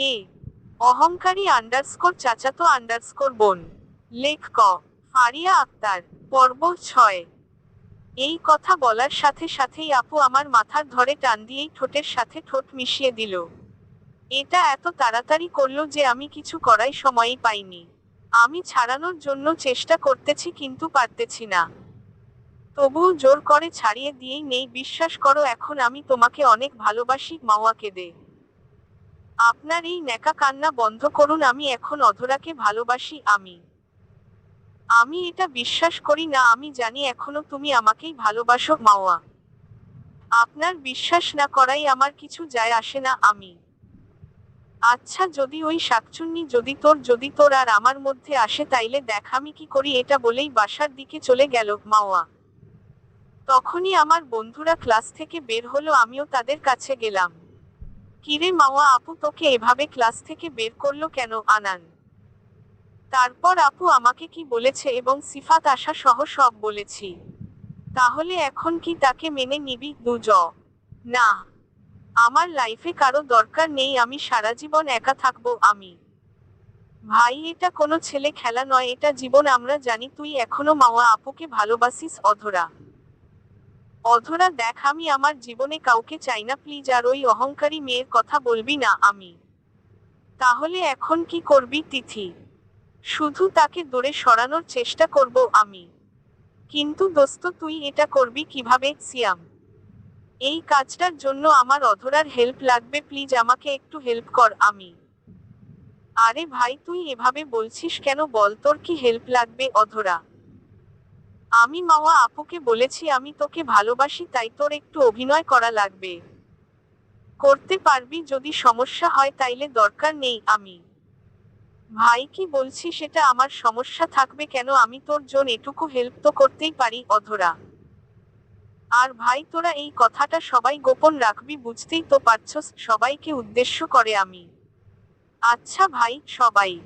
এ অহংকারী আন্ডারস্কোর চাচাতো আন্ডারস্কোর বোন। লেখ ক, ফারিয়া আক্তার, পর্ব ছয়। এই কথা বলার সাথে সাথেই আপু আমার মাথার ধরে টান দিয়েই ঠোঁটের সাথে ঠোঁট মিশিয়ে দিল। এটা এত তাড়াতাড়ি করল যে আমি কিছু করাই সময়ই পাইনি। আমি ছাড়ানোর জন্য চেষ্টা করতেছি কিন্তু পারতেছি না। তবুও জোর করে ছাড়িয়ে দিয়েই নেই, বিশ্বাস করো এখন আমি তোমাকে অনেক ভালোবাসি, মাওয়াকে দে। আপনার এই ন্যাকা কান্না বন্ধ করুন, আমি এখন অধরাকে ভালোবাসি, আমি। আমি এটা বিশ্বাস করি না, আমি জানি এখনও তুমি আমাকেই ভালোবাসো, মাওয়া। আপনার বিশ্বাস না করাই আমার কিছু যায় আসে না, আমি। আচ্ছা যদি ওই শাকচুন্নি যদি তোর যদি তোর আর আমার মধ্যে আসে, তাইলে দেখ আমি কি করি, এটা বলেই বাসার দিকে চলে গেল, মাওয়া। তখনই আমার বন্ধুরা ক্লাস থেকে বের হলো, আমিও তাদের কাছে গেলাম। কিরে মাওয়া আপু তোকে এভাবে ক্লাস থেকে বের করল কেন, আনান? তারপর আপু আমাকে কি বলেছে এবং সিফাত আশা সহ সব বলেছি। তাহলে এখন কি তাকে মেনে নিবি দুজ? না, আমার লাইফে কারও দরকার নেই, আমি সারা জীবন একা থাকব আমি। ভাই, এটা কোনো ছেলে খেলা নয়, এটা জীবন আমরা জানি, তুই এখনও মাওয়া আপুকে ভালোবাসিস অধরা। অধরা দেখ, আমি আমার জীবনে কাউকে চাই না প্লিজ আর ওই অহংকারী মেয়ের কথা বলবি না আমি। তাহলে এখন কি করবি, তিথি? শুধু তাকে দূরে সরানোর চেষ্টা করব আমি। কিন্তু দোস্ত, তুই এটা করবি কীভাবে, সিয়াম? এই কাজটার জন্য আমার অধরার হেল্প লাগবে প্লিজ আমাকে একটু হেল্প কর আমি। আরে ভাই, তুই এভাবে বলছিস কেন? বল, তোর কি হেল্প লাগবে অধরা? আমি মাওয়া আপুকে বলেছি আমি তোকে ভালোবাসি, তাই তোর একটু অভিনয় করা লাগবে। করতে পারবি, যদি সমস্যা হয় তাইলে দরকার নেই আমি। ভাই কি বলছি সেটা আমার সমস্যা থাকবে কেন? আমি তোর জন এটুকু হেল্প তো করতেই পারি অধরা। আর ভাই তোরা এই কথাটা সবাই গোপন রাখবি, বুঝতেই তো পারছস সবাইকে উদ্দেশ্য করে আমি। আচ্ছা ভাই, সবাই।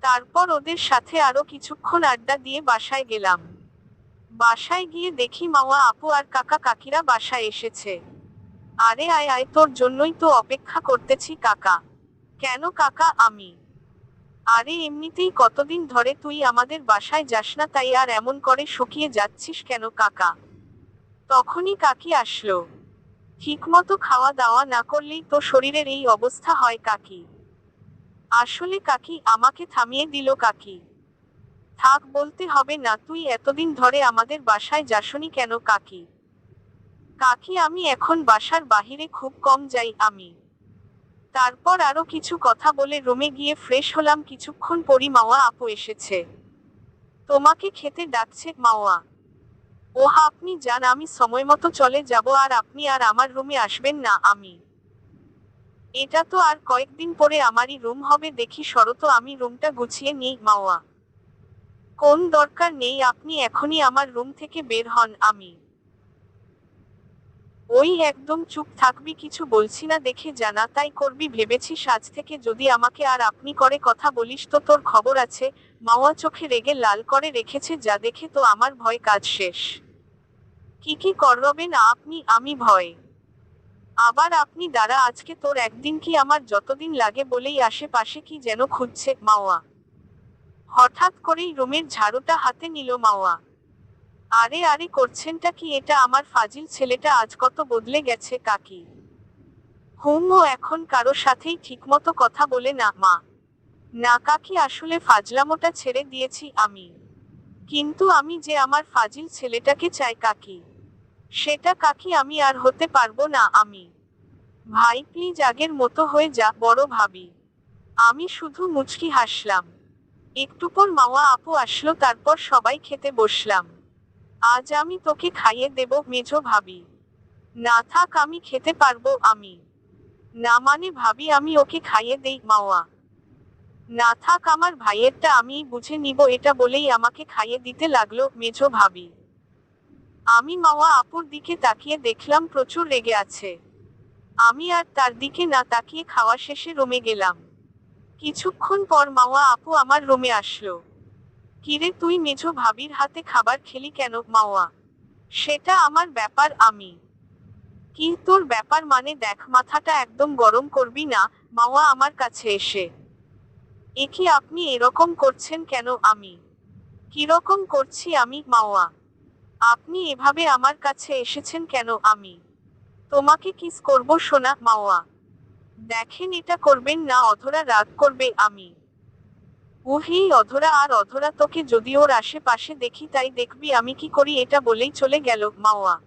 তারপর ওদের সাথে আরও কিছুক্ষণ আড্ডা দিয়ে বাসায় গেলাম। বাসায় গিয়ে দেখি মাওয়া আপু আর কাকা কাকিরা বাসায় এসেছে। আরে আয় আয়, তোর জন্যই তো অপেক্ষা করতেছি কাকা। কেন কাকা, আমি? আরে এমনিতেই কতদিন ধরে তুই আমাদের বাসায় যাস না, তাই আর এমন করে শুকিয়ে যাচ্ছিস কেন কাকা? তখনই কাকি আসলো। ঠিকমতো খাওয়া দাওয়া না করলেই তো শরীরের এই অবস্থা হয় কাকি। আসলে কাকি আমাকে থামিয়ে দিল কাকি। থাক বলতে হবে না, তুই এতদিন ধরে আমাদের বাসায় যাসনি কেন কাকি? কাকি, আমি এখন বাসার বাহিরে খুব কম যাই আমি। তারপর আরও কিছু কথা বলে রুমে গিয়ে ফ্রেশ হলাম, কিছুক্ষণ পরই মাওয়া আপু এসেছে। তোমাকে খেতে ডাকছে মাওয়া। ওহ, আপনি যান, আমি সময় মতো চলে যাব, আর আপনি আর আমার রুমে আসবেন না, আমি। এটা তো আর কয়েকদিন পরে আমারই রুম হবে, দেখি শরত, আমি রুমটা গুছিয়ে নিই, মাওয়া। কোন দরকার নেই, আপনি এখনই আমার রুম থেকে বের হন, আমি। ওই একদম চুপ থাকবি, কিছু বলছি না দেখে জানা তাই করবি ভেবেছি সাজ থেকে যদি আমাকে আর আপনি করে কথা বলিস, তো তোর খবর আছে। মাওয়া চোখে রেগে লাল করে রেখেছে, যা দেখে তো আমার ভয় কাজ শেষ। কি কি করবেন আপনি, আমি ভয়। আবার আপনি দ্বারা আজকে তোর একদিন কি আমার যতদিন লাগে বলেই আশেপাশে কি যেন খুঁজছে মাওয়া। হঠাৎ করেই রুমের ঝাড়ুটা হাতে নিল মাওয়া। আরে আরে, করছেনটা কি? এটা আমার ফাজিল ছেলেটা আজ কত বদলে গেছে কাকি। হুম ও এখন কারও সাথেই ঠিকমতো কথা বলে না, মা। না কাকি, আসলে ফাজলামোটা ছেড়ে দিয়েছি আমি। কিন্তু আমি যে আমার ফাজিল ছেলেটাকে চাই কাকি, সেটা কাকি আমি আর হতে পারব না আমি। ভাই, প্লিজ আগের মতো হয়ে যা, বড় ভাবি। আমি শুধু মুচকি হাসলাম। একটু পর মাওয়া আপু আসলো, তারপর সবাই খেতে বসলাম। আজ আমি তোকে খাইয়ে দেব, মেজো ভাবি। না থাক, আমি খেতে পারব আমি। না মানে ভাবি, আমি ওকে খাইয়ে দেই মাওয়া না থাক, আমার ভাইয়েরটা আমি বুঝে নিব, এটা বলেই আমাকে খাইয়ে দিতে লাগল, মেজো ভাবি। আমি মাওয়া আপুর দিকে তাকিয়ে দেখলাম, প্রচুর রেগে আছে। আমি আর তার দিকে না তাকিয়ে খাওয়া শেষে রুমে গেলাম। কিছুক্ষণ পর মাওয়া আপু আমার রুমে আসলো। কিরে তুই মেঝো ভাবির হাতে খাবার খেলি কেন মাওয়া সেটা আমার ব্যাপার আমি। কি তোর ব্যাপার মানে দেখ মাথাটা একদম গরম করবি না মাওয়া আমার কাছে এসে। এ কি আপনি এরকম করছেন কেন আমি? কীরকম করছি আমি মাওয়া আপনি এভাবে আমার কাছে এসেছেন কেন আমি? তোমাকে কিস করব সোনা মাওয়া দেখেন এটা করবেন না, অধরা রাগ করবে আমি। উহি, অধরা আর অধরা তোকে যদি ওর আশেপাশে দেখি তাই দেখবি আমি কি করি এটা বলেই চলে গেল মাওয়া।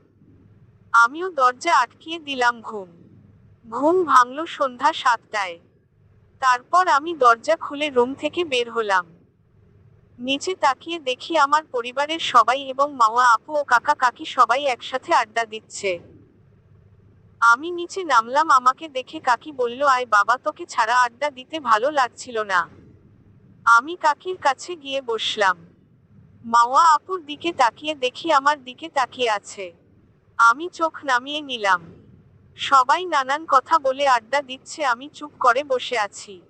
আমিও দরজা আটকিয়ে দিলাম ঘুম। ঘুম ভাঙল সন্ধ্যা সাতটায়। তারপর আমি দরজা খুলে রুম থেকে বের হলাম। নিচে তাকিয়ে দেখি আমার পরিবারের সবাই এবং মাওয়া আপু ও কাকা কাকি সবাই একসাথে আড্ডা দিচ্ছে। আমি নিচে নামলাম, আমাকে দেখে কাকি বলল, আয় বাবা, তোকে ছাড়া আড্ডা দিতে ভালো লাগছিল না। আমি কাকির কাছে গিয়ে বসলাম। মাওয়া আপুর দিকে তাকিয়ে দেখি আমার দিকে তাকিয়ে আছে। আমি চোখ নামিয়ে নিলাম। সবাই নানান কথা বলে আড্ডা দিচ্ছে, আমি চুপ করে বসে আছি।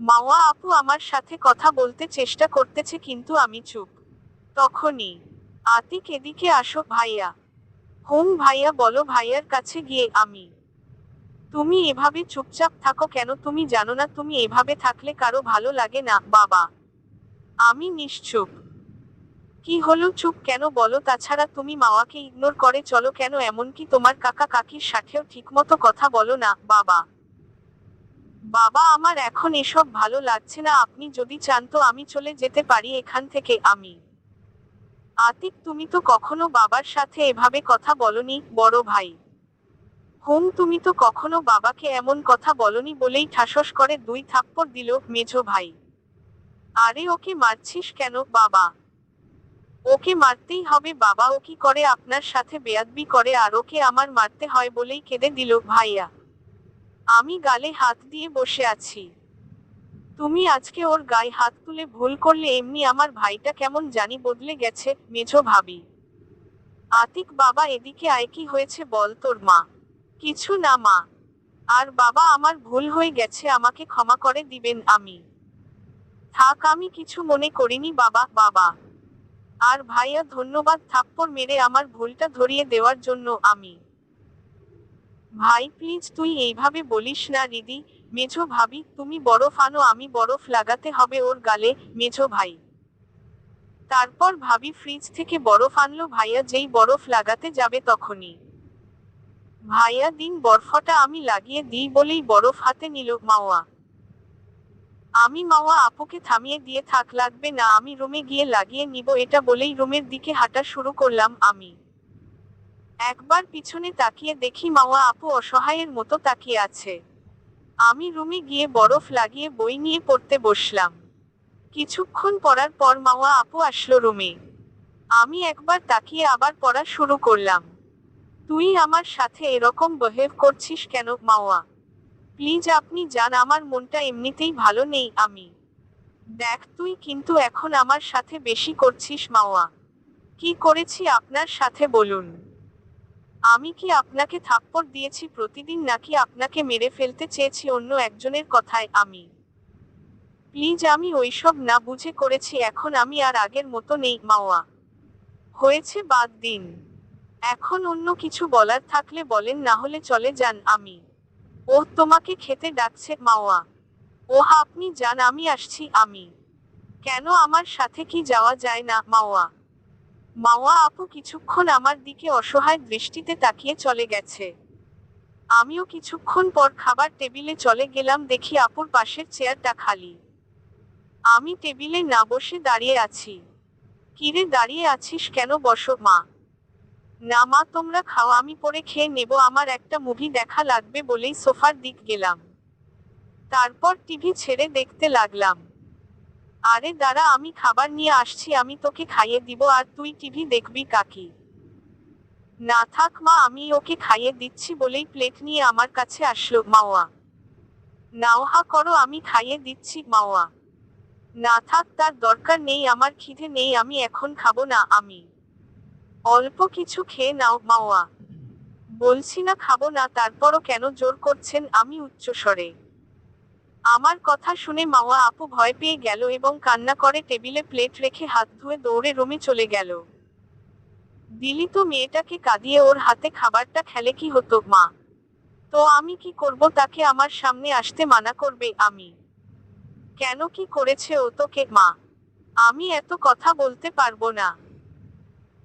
মাওয়া আপু আমার সাথে কথা বলতে চেষ্টা করতেছে, কিন্তু আমি চুপ। তখনই আতিক এদিকে আসো ভাইয়া। হোম ভাইয়া, বলো ভাইয়ার কাছে গিয়ে আমি। তুমি এভাবে চুপচাপ থাকো কেন? তুমি জানো না তুমি এভাবে থাকলে কারও ভালো লাগে না, বাবা। আমি নিশ্চুপ। কি হলো চুপ কেন বলো? তাছাড়া তুমি মাওয়াকে ইগনোর করে চলো কেন? এমনকি তোমার কাকা কাকির সাথেও ঠিকমতো কথা বলো না, বাবা। বাবা, আমার এখন এসব ভালো লাগছে না। আপনি যদি চান তো আমি চলে যেতে পারি এখান থেকে, আমি। আতিক, তুমি তো কখনো বাবার সাথে এভাবে কথা বলনি, বড় ভাই। হুম, তুমি তো কখনো বাবাকে এমন কথা বলনি বলেই ঠাসস করে দুই থাপ্পড় দিল মেঝো ভাই। আরে, ওকে মারছিস কেন, বাবা? ওকে মারতেই হবে, বাবা। ও কি করে আপনার সাথে বেয়াদবি করে আর ওকে আমার মারতে হয় বলেই কেঁদে দিল ভাইয়া। আমি গালে হাত দিয়ে বসে আছি। তুমি আজকে ওর গায়ে হাত তুলে ভুল করলে এমনি আমার ভাইটা কেমন জানি বদলে গেছে, মেঝো ভাবি। আতিক বাবা এদিকে আয় কি হয়েছে বল তোর মা। কিছু না মা। আর বাবা আমার ভুল হয়ে গেছে, আমাকে ক্ষমা করে দিবেন আমি। থাক, আমি কিছু মনে করিনি বাবা বাবা। আর ভাইয়া ধন্যবাদ থাপ্পড় মেরে আমার ভুলটা ধরিয়ে দেওয়ার জন্য আমি। ভাই প্লিজ তুই এইভাবে বলিস না রিদি মেঝো ভাবি, তুমি বরফ আনো আমি বরফ লাগাতে হবে ওর গালে, মেঝো ভাই। তারপর ভাবি ফ্রিজ থেকে বরফ আনলো ভাইয়া যেই বরফ লাগাতে যাবে তখনই। ভাইয়া দিন বরফটা আমি লাগিয়ে দিই বলেই বরফ হাতে নিল মাওয়া। আমি মাওয়া আপুকে থামিয়ে দিয়ে থাক, লাগবে না, আমি রুমে গিয়ে লাগিয়ে নিব এটা বলেই রুমের দিকে হাঁটা শুরু করলাম আমি। একবার পিছনে তাকিয়ে দেখি মাওয়া আপু অসহায়ের মতো তাকিয়ে আছে। আমি রুমে গিয়ে বরফ লাগিয়ে বই নিয়ে পড়তে বসলাম। কিছুক্ষণ পড়ার পর মাওয়া আপু আসলো রুমে। আমি একবার তাকিয়ে আবার পড়া শুরু করলাম। তুই আমার সাথে এরকম বিহেভ করছিস কেন মাওয়া? প্লিজ আপনি যান, আমার মনটা এমনিতেই ভালো নেই আমি। দেখ তুই কিন্তু এখন আমার সাথে বেশি করছিস মাওয়া। কি করেছি আপনার সাথে বলুন। আমি কি আপনাকে থাপ্পড় দিয়েছি প্রতিদিন নাকি আপনাকে মেরে ফেলতে চেয়েছি অন্য একজনের কথায় আমি? প্লিজ আমি ওইসব না বুঝে করেছি, এখন আমি আর আগের মতো নেই, মাওয়া। হয়েছে বাদ দিন। এখন অন্য কিছু বলার থাকলে বলেন, না হলে চলে যান আমি। ও তোমাকে খেতে ডাকছে, মাওয়া। ওহ, আপনি যান, আমি আসছি, আমি। কেন আমার সাথে কি যাওয়া যায় না, মাওয়া? মাওয়া আপু কিছুক্ষণ আমার দিকে অসহায় দৃষ্টিতে তাকিয়ে চলে গেছে। আমিও কিছুক্ষণ পর খাবার টেবিলে চলে গেলাম দেখি আপুর পাশের চেয়ারটা খালি। আমি টেবিলে না বসে দাঁড়িয়ে আছি। কিরে দাঁড়িয়ে আছিস কেন বসো মা? না মা, তোমরা খাও, আমি পরে খেয়ে নেব, আমার একটা মুভি দেখা লাগবে বলেই সোফার দিক গেলাম। তারপর টিভি ছেড়ে দেখতে লাগলাম। আরে দাঁড়া, আমি খাবার নিয়ে আসছি, আমি তোকে খাইয়ে দিব, আর তুই টিভি দেখবি কাকি। না থাক মা, আমি ওকে খাইয়ে দিচ্ছি বলেই প্লেট নিয়ে আমার কাছে আসলো মাওয়া। নাওহা করো, আমি খাইয়ে দিচ্ছি মাওয়া। না থাক, তার দরকার নেই, আমার খিদে নেই, আমি এখন খাব না, আমি। অল্প কিছু খেয়ে নাও মাওয়া। বলছি না খাব না, তারপরও কেন জোর করছেন, আমি উচ্চস্বরে। আমার কথা শুনে মাওয়া আপু ভয় পেয়ে গেল এবং কান্না করে টেবিলে প্লেট রেখে হাত ধুয়ে দৌড়ে রুমে চলে গেল। দিলি তো মেয়েটাকে কাঁদিয়ে ওর হাতে খাবারটা খেলে, কি হতো মা? তো আমি কি করব? তাকে আমার সামনে আসতে মানা করবে আমি। কেন কি করেছে ও তোকে মা? আমি এত কথা বলতে পারব না।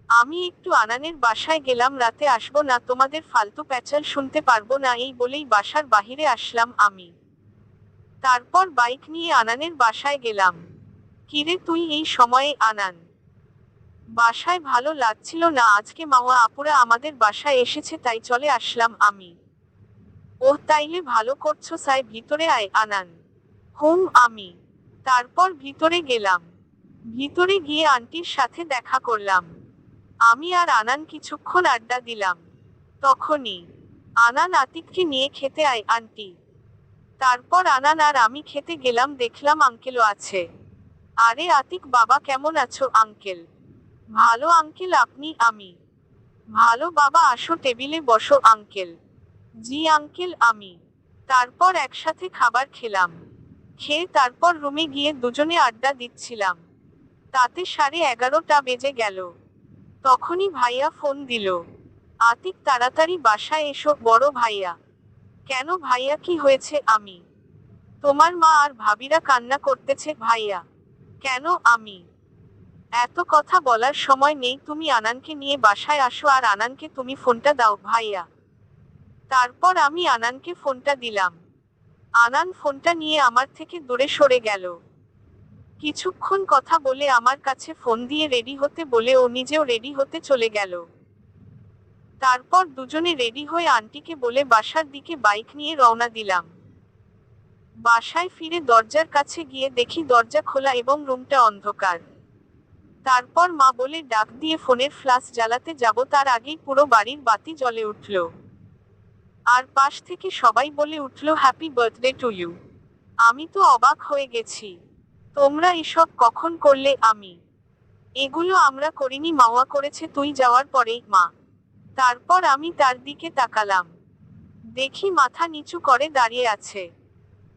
আমি একটু আনানের বাসায় গেলাম, রাতে আসব না, তোমাদের ফালতু প্যাচাল শুনতে পারব না, এই বলেই বাসার বাহিরে আসলাম আমি। তারপর বাইক নিয়ে আনানের বাসায় গেলাম। কিরে তুই এই সময়ে আনান? বাসায় ভালো লাগছিল না, আজকে মাওয়া আপুরা আমাদের বাসায় এসেছে, তাই চলে আসলাম আমি। ওহ, তাইলে ভালো করছ, সাই, ভিতরে আয়, আনান। হুম, আমি। তারপর ভিতরে গেলাম। ভিতরে গিয়ে আন্টির সাথে দেখা করলাম। আমি আর আনান কিছুক্ষণ আড্ডা দিলাম। তখনই আনান আতিককে নিয়ে খেতে আয়, আন্টি। তারপর আনান, আর আমি খেতে গেলাম, দেখলাম আঙ্কেলও আছে। আরে আতিক, বাবা কেমন আছো আঙ্কেল? ভালো আঙ্কেল আপনি, আমি। ভালো বাবা, আসো টেবিলে বসো আঙ্কেল। জি আঙ্কেল, আমি। তারপর একসাথে খাবার খেলাম। খেয়ে তারপর রুমে গিয়ে দুজনে আড্ডা দিচ্ছিলাম। তাতে সাড়ে এগারোটা বেজে গেল। তখনই ভাইয়া ফোন দিল। আতিক, তাড়াতাড়ি বাসায় এসো, বড় ভাইয়া। কেন ভাইয়া, কি হয়েছে আমি? তোমার মা আর ভাবিরা কান্না করতেছে ভাইয়া, কেন আমি? এত কথা বলার সময় নেই, তুমি আনানকে নিয়ে বাসায় আসো আর আনানকে তুমি ফোনটা দাও ভাইয়া। তারপর আমি আনানকে ফোনটা দিলাম। আনান ফোনটা নিয়ে আমার থেকে দূরে সরে গেল। কিছুক্ষণ কথা বলে আমার কাছে ফোন দিয়ে রেডি হতে বলে ও নিজেও রেডি হতে চলে গেল। তারপর দুজনে রেডি হয়ে আন্টিকে বলে বাসার দিকে বাইক নিয়ে রওনা দিলাম। বাসায় ফিরে দরজার কাছে গিয়ে দেখি দরজা খোলা এবং রুমটা অন্ধকার। তারপর মা বলে, ডাক দিয়ে ফোনের ফ্লাশ জ্বালাতে যাব, তার আগেই পুরো বাড়ির বাতি জ্বলে উঠল। আর পাশ থেকে সবাই বলে উঠল হ্যাপি বার্থডে টু ইউ আমি তো অবাক হয়ে গেছি, তোমরা এসব কখন করলে আমি? এগুলো আমরা করিনি, মাওয়া করেছে, তুই যাওয়ার পরেই, মা। তারপর আমি তার দিকে তাকালাম। দেখি মাথা নিচু করে দাঁড়িয়ে আছে।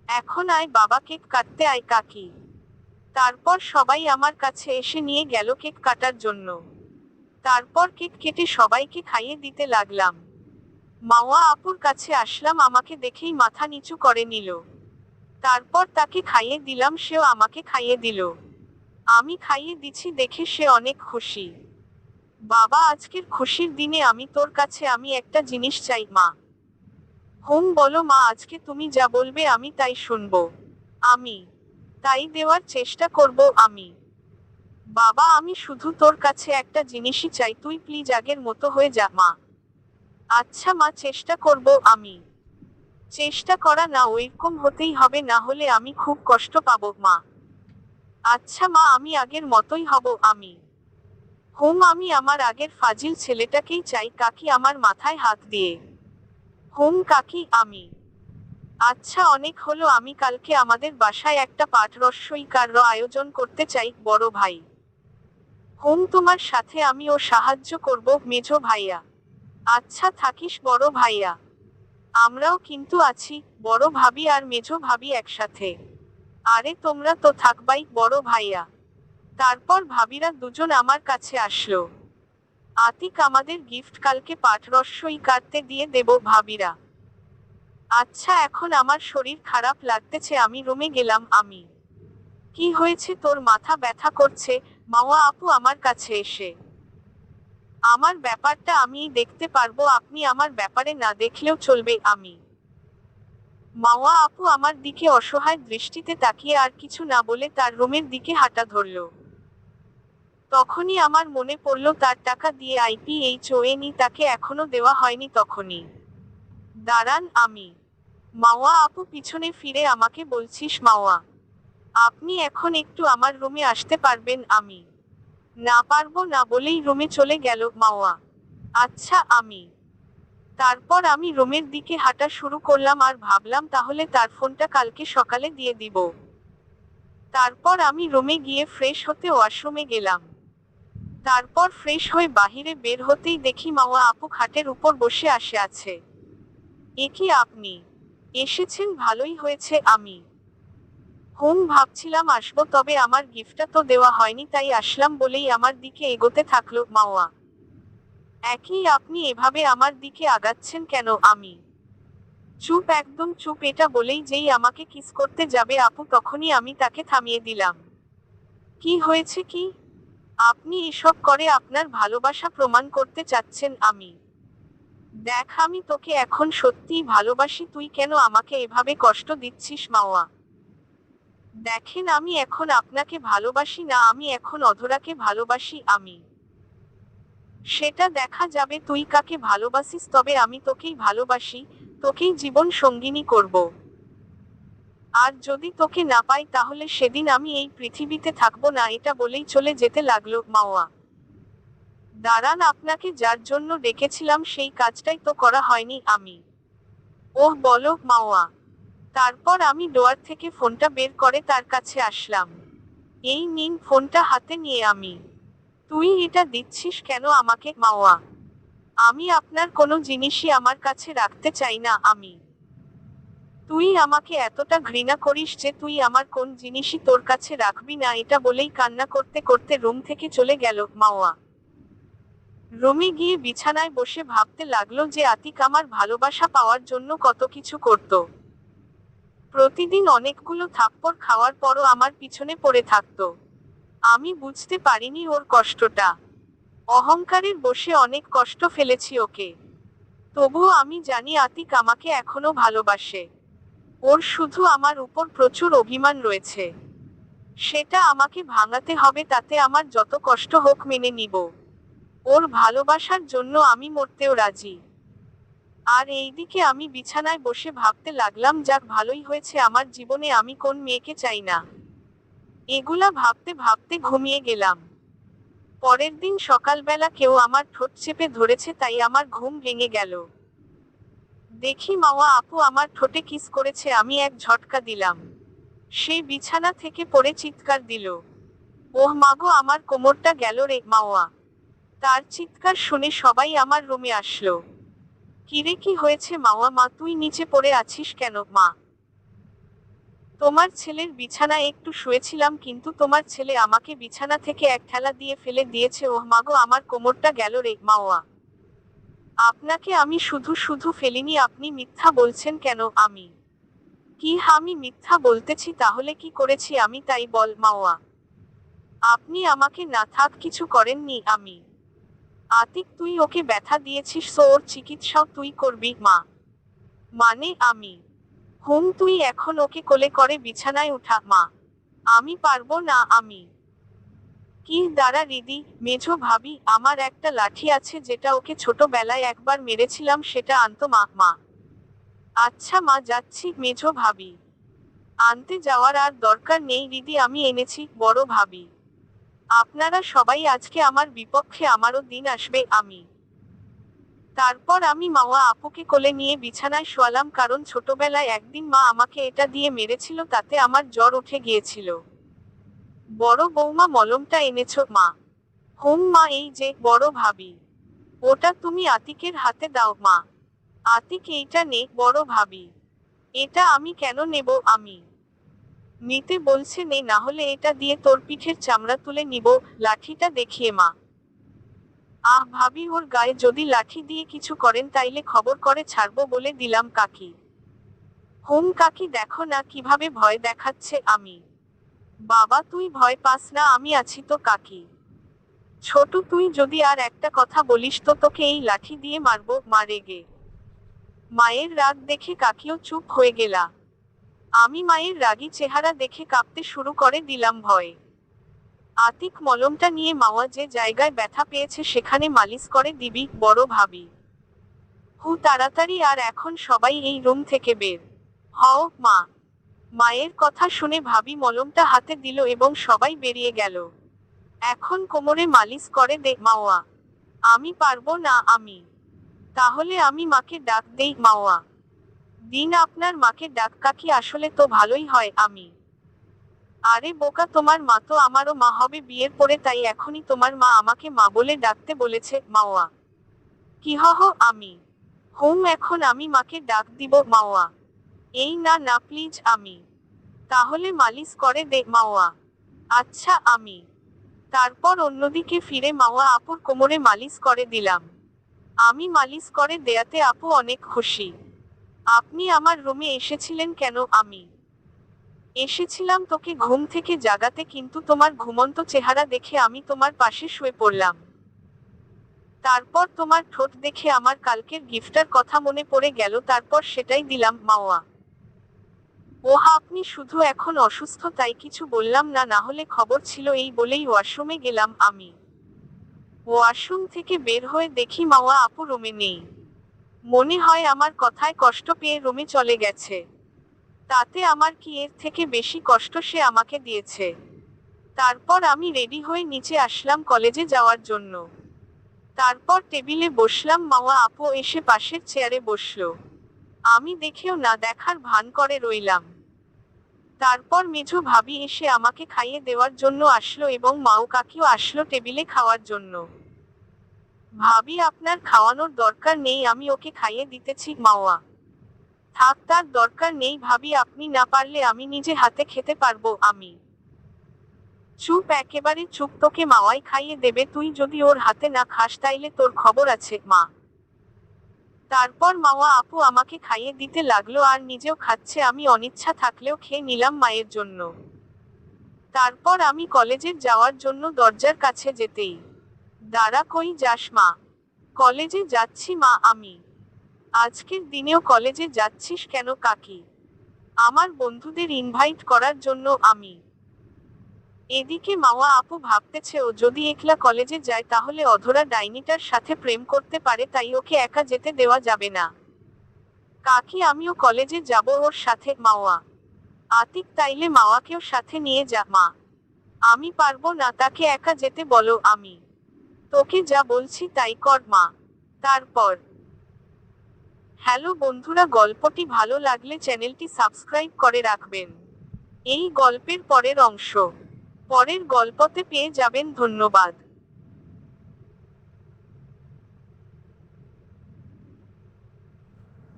এখন আয় বাবা কেক কাটতে আয় কাকি। তারপর সবাই আমার কাছে এসে নিয়ে গেল কেক কাটার জন্য। তারপর কেক কেটে সবাইকে খাইয়ে দিতে লাগলাম। মাওয়া আপুর কাছে আসলাম, আমাকে দেখেই মাথা নিচু করে নিল। তারপর তাকে খাইয়ে দিলাম, সেও আমাকে খাইয়ে দিল। আমি খাইয়ে দিছি দেখে সে অনেক খুশি। বাবা, আজকের খুশির দিনে আমি তোর কাছে আমি একটা জিনিস চাই, মা। হুম, বলো, মা, আজকে তুমি যা বলবে আমি তাই শুনব। আমি। তাই দেওয়ার চেষ্টা করব আমি। বাবা, আমি শুধু তোর কাছে একটা জিনিসই চাই, তুই প্লিজ আগের মতো হয়ে যা, মা। আচ্ছা মা, চেষ্টা করব আমি। চেষ্টা করা না, ওইরকম হতেই হবে, না হলে আমি খুব কষ্ট পাবো, মা। আচ্ছা মা, আমি আগের মতোই হব, আমি। হুম আমি আমার আগের ফাজিল ছেলেটাকেই চাই কাকি আমার মাথায় হাত দিয়ে। হুম কাকি আমি। আচ্ছা অনেক হলো, আমি কালকে আমাদের বাসায় একটা পাঠ রস্যইকার আয়োজন করতে চাই, বড় ভাই। হুম তোমার সাথে আমি ও সাহায্য করব, মেজো ভাইয়া। আচ্ছা থাকিস, বড় ভাইয়া। আমরাও কিন্তু আছি, বড় ভাবি আর মেজো ভাবি একসাথে। আরে, তোমরা তো থাকবাই, বড় ভাইয়া। তারপর ভাবিরা দুজন আমার কাছে আসলো। আতিক আমাদের গিফট কালকে পাঠরস্যই কাটতে দিয়ে দেব ভাবিরা। আচ্ছা এখন আমার শরীর খারাপ লাগতেছে, আমি রুমে গেলাম আমি। কি হয়েছে? তোর মাথা ব্যথা করছে, মাওয়া আপু আমার কাছে এসে। আমার ব্যাপারটা আমি দেখতে পারব, আপনি আমার ব্যাপারে না দেখলেও চলবে আমি। মাওয়া আপু আমার দিকে অসহায় দৃষ্টিতে তাকিয়ে আর কিছু না বলে তার রুমের দিকে হাঁটা ধরল। তখনই আমার মনে পড়ল, তার টাকা দিয়ে আইপিএইচ ওএনই তাকে এখনও দেওয়া হয়নি তখনই। দাঁড়ান আমি। মাওয়া আপু পিছনে ফিরে আমাকে বলছিস, মাওয়া। আপনি এখন একটু আমার রুমে আসতে পারবেন আমি। না পারব না বলেই রুমে চলে গেল, মাওয়া। আচ্ছা আমি। তারপর আমি রুমের দিকে হাঁটা শুরু করলাম আর ভাবলাম তাহলে তার ফোনটা কালকে সকালে দিয়ে দিব। তারপর আমি রুমে গিয়ে ফ্রেশ হতে ওয়াশরুমে গেলাম। তারপর ফ্রেশ হয়ে বাহিরে বের হতেই দেখি মাওয়া আপু খাটের উপর বসে আসে আছে। এ কি আপনি? এসেছেন, ভালোই হয়েছে, আমি। হুম, ভাবছিলাম আসব, তবে আমার গিফটটা তো দেওয়া হয়নি, তাই আসলাম বলেই আমার দিকে এগোতে থাকল মাওয়া একই আপনি এভাবে আমার দিকে আগাচ্ছেন কেন, আমি? চুপ, একদম চুপ, এটা বলেই যেই আমাকে কিস করতে যাবে আপু, তখনই আমি তাকে থামিয়ে দিলাম। কি হয়েছে কি? আপনি এসব করে আপনার ভালোবাসা প্রমাণ করতে চাচ্ছেন আমি। দেখ আমি তোকে এখন সত্যিই ভালোবাসি, তুই কেন আমাকে এভাবে কষ্ট দিচ্ছিস মাওয়া? দেখেন আমি এখন আপনাকে ভালোবাসি না, আমি এখন অধরাকে ভালোবাসি আমি। সেটা দেখা যাবে তুই কাকে ভালোবাসিস, তবে আমি তোকেই ভালোবাসি, তোকেই জীবন সঙ্গিনী করব। আর যদি তোকে না পাই তাহলে সেদিন আমি এই পৃথিবীতে থাকব না, এটা বলেই চলে যেতে লাগল মাওয়া। দাঁড়ান, আপনাকে যার জন্য ডেকেছিলাম সেই কাজটাই তো করা হয়নি আমি। ওহ, বলো মাওয়া। তারপর আমি ডোয়ার থেকে ফোনটা বের করে তার কাছে আসলাম। এই নিন, ফোনটা হাতে নিয়ে আমি। তুই এটা দিচ্ছিস কেন আমাকে, মাওয়া? আমি আপনার কোনো জিনিসই আমার কাছে রাখতে চাই না, আমি। তুই আমাকে এতটা ঘৃণা করিস যে তুই আমার কোন জিনিসই তোর কাছে রাখবি না, এটা বলেই কান্না করতে করতে রুম থেকে চলে গেল মাওয়া। রুমে গিয়ে বিছানায় বসে ভাবতে লাগল যে আতিক আমার ভালোবাসা পাওয়ার জন্য কত কিছু করত। প্রতিদিন অনেকগুলো থাপ্পড় খাওয়ার পরও আমার পিছনে পড়ে থাকতো। আমি বুঝতে পারিনি ওর কষ্টটা। অহংকারের বসে অনেক কষ্ট ফেলেছি ওকে। তবুও আমি জানি আতিক আমাকে এখনও ভালোবাসে। ওর শুধু আমার উপর প্রচুর অভিমান রয়েছে। সেটা আমাকে ভাঙাতে হবে, তাতে আমার যত কষ্ট হোক মেনে নিব। ওর ভালোবাসার জন্য আমি মরতেও রাজি। আর এইদিকে আমি বিছানায় বসে ভাবতে লাগলাম, যাক, ভালোই হয়েছে, আমার জীবনে আমি কোন মেয়েকে চাই না? এগুলা ভাবতে ভাবতে ঘুমিয়ে গেলাম। পরের দিন সকালবেলা কেউ আমার ঠোঁট চেপে ধরেছে, তাই আমার ঘুম ভেঙে গেল। দেখি মাওয়া আপু আমার ঠোঁটে কিস করেছে, আমি এক ঝটকা দিলাম। সে বিছানা থেকে পড়ে চিৎকার দিল। ওহ মাগো, আমার কোমরটা গেল রে মাওয়া। তার চিৎকার শুনে সবাই আমার রুমে আসলো। কিরে, কি হয়েছে মাওয়া? মা, তুই নিচে পড়ে আছিস কেন মা? তোমার ছেলের বিছানায় একটু শুয়েছিলাম, কিন্তু তোমার ছেলে আমাকে বিছানা থেকে এক ঠেলা দিয়ে ফেলে দিয়েছে। ওহ মাগো, আমার কোমরটা গেল রে মাওয়া। আপনাকে আমি শুধু শুধু ফেলিনি, আপনি মিথ্যা বলছেন কেন আমি? কি আমি মিথ্যা বলতেছি তাহলে কি করেছি আমি তাই বল মাওয়া। আপনি আমাকে না থাক কিছু করেননি আমি। আতিক, তুই ওকে ব্যথা দিয়েছিস সো ওর চিকিৎসাও তুই করবি, মা। মানে আমি। হুম, তুই এখন ওকে কোলে করে বিছানায় উঠা, মা। আমি পারব না আমি। কি দ্বারা রিদি মেঝো ভাবি, আমার একটা লাঠি আছে যেটা ওকে ছোটবেলায় একবার মেরেছিলাম, সেটা আনতো মা মা। আচ্ছা মা, যাচ্ছি, মেঝো ভাবি। আনতে যাওয়ার আর দরকার নেই রিদি আমি এনেছি, বড় ভাবি। আপনারা সবাই আজকে আমার বিপক্ষে আমারও দিন আসবে, আমি। তারপর আমি মাওয়া আপুকে কোলে নিয়ে বিছানায় শোয়ালাম, কারণ ছোটবেলায় একদিন মা আমাকে এটা দিয়ে মেরেছিল, তাতে আমার জ্বর উঠে গিয়েছিল। বড় বৌমা মলমটা এনেছ, মা। হোম, মা, এই যে, বড় ভাবি। ওটা তুমি আতিকের হাতে দাও, মা। আতিক এইটা নে, বড় ভাবি। এটা আমি কেন নেব, আমি? নিতে বলছে নে, না হলে এটা দিয়ে তোর পিঠের চামড়া তুলে নিব, লাঠিটা দেখিয়ে, মা। আহ, ভাবি, ওর গায়ে যদি লাঠি দিয়ে কিছু করেন তাইলে খবর করে ছাড়বো বলে দিলাম কাকি। হোম, কাকি, দেখো না কীভাবে ভয় দেখাচ্ছে আমি। বাবা, তুই ভয় পাস না, আমি আছি তো কাকি। ছোট, তুই যদি আর একটা কথা বলিস তো তোকে এই লাঠি দিয়ে মারবো মারে গে মায়ের রাগ দেখে কাকিও চুপ হয়ে গেলা। আমি মায়ের রাগী চেহারা দেখে কাঁপতে শুরু করে দিলাম ভয়ে। আতিক মলমটা নিয়ে মাওয়া যে জায়গায় ব্যথা পেয়েছে সেখানে মালিশ করে দিবি, বড় ভাবি। হু, তাড়াতাড়ি আর এখন সবাই এই রুম থেকে বের। হও, মা। মায়ের কথা শুনে ভাবি মলমটা হাতে দিল এবং সবাই বেরিয়ে গেল। এখন কোমরে মালিশ করে দে মাওয়া। আমি পারব না আমি। তাহলে আমি মাকে ডাক দেই মাওয়া। দিন আপনার মাকে ডাক কাকি আসলে তো ভালোই হয় আমি। আরে বোকা তোমার মা তো আমারও মা হবে বিয়ের পরে তাই এখনই তোমার মা আমাকে মা বলে ডাকতে বলেছে মাওয়া। কি হহ আমি। হুম, এখন আমি মাকে ডাক দিব মাওয়া। এই না না প্লিজ আমি। তাহলে মালিশ করে দে, মাওয়া। আচ্ছা আমি। তারপর অন্যদিকে ফিরে মাওয়া আপুর কোমরে মালিশ করে দিলাম। আমি মালিশ করে দেয়াতে আপু অনেক খুশি। আপনি আমার রুমে এসেছিলেন কেন, আমি? এসেছিলাম তোকে ঘুম থেকে জাগাতে, কিন্তু তোমার ঘুমন্ত চেহারা দেখে আমি তোমার পাশে শুয়ে পড়লাম। তারপর তোমার ঠোঁট দেখে আমার কালকের গিফটার কথা মনে পড়ে গেল, তারপর সেটাই দিলাম, মাওয়া। ওহা, আপনি শুধু এখন অসুস্থ, তাই কিছু বললাম না না হলে খবর ছিল এই বলেই ওয়াশরুমে গেলাম আমি। ওয়াশরুম থেকে বের হয়ে দেখি মাওয়া আপু রুমে নেই। মনে হয় আমার কথায় কষ্ট পেয়ে রুমে চলে গেছে। তাতে আমার কি এর থেকে বেশি কষ্ট সে আমাকে দিয়েছে। তারপর আমি রেডি হয়ে নিচে আসলাম কলেজে যাওয়ার জন্য। তারপর টেবিলে বসলাম, মাওয়া আপু এসে পাশের চেয়ারে বসল। আমি দেখেও না, দেখার ভান করে রইলাম। তারপর মেঝো ভাবি এসে আমাকে খাইয়ে দেওয়ার জন্য আসলো এবং মাও কাকিও আসলো টেবিলে খাওয়ার জন্য। ভাবি, আপনার খাওয়ানোর দরকার নেই, আমি ওকে খাইয়ে দিতেছি, মাওয়া। থাক, তার দরকার নেই, ভাবি, আপনি না পারলে আমি নিজে হাতে খেতে পারব, আমি। চুপ, একেবারে চুপ, তোকে মাওয়াই খাইয়ে দেবে, তুই যদি ওর হাতে না খাস, তাইলে তোর খবর আছে, মা। তারপর মাওয়া আপু আমাকে খাইয়ে দিতে লাগল আর নিজেও খাচ্ছে। আমি অনিচ্ছা থাকলেও খেয়ে নিলাম মায়ের জন্য। তারপর আমি কলেজের যাওয়ার জন্য দরজার কাছে যেতেই। দাঁড়া কই যাস মা? কলেজে যাচ্ছি মা আমি। আজকের দিনেও কলেজে যাচ্ছিস কেন কাকি? আমার বন্ধুদের ইনভাইট করার জন্য আমি। এদিকে মাওয়া আপু ভাবতেছে, ও যদি একলা কলেজে যায়, তাহলে অধরা ডাইনিটার সাথে প্রেম করতে পারে, তাই ওকে একা যেতে দেওয়া যাবে না। কাকি, আমিও কলেজে যাব ওর সাথে, মাওয়া। আতিক, তাইলে মাওয়াকেও সাথে নিয়ে যা, মা। আমি পারব না, তাকে একা যেতে বলো আমি। তোকে যা বলছি, তাই কর, মা। তারপর? হ্যালো বন্ধুরা, গল্পটি ভালো লাগলে চ্যানেলটি সাবস্ক্রাইব করে রাখবেন। এই গল্পের পরের অংশ। পরের গল্পতে পেয়ে যাবেন ধন্যবাদ।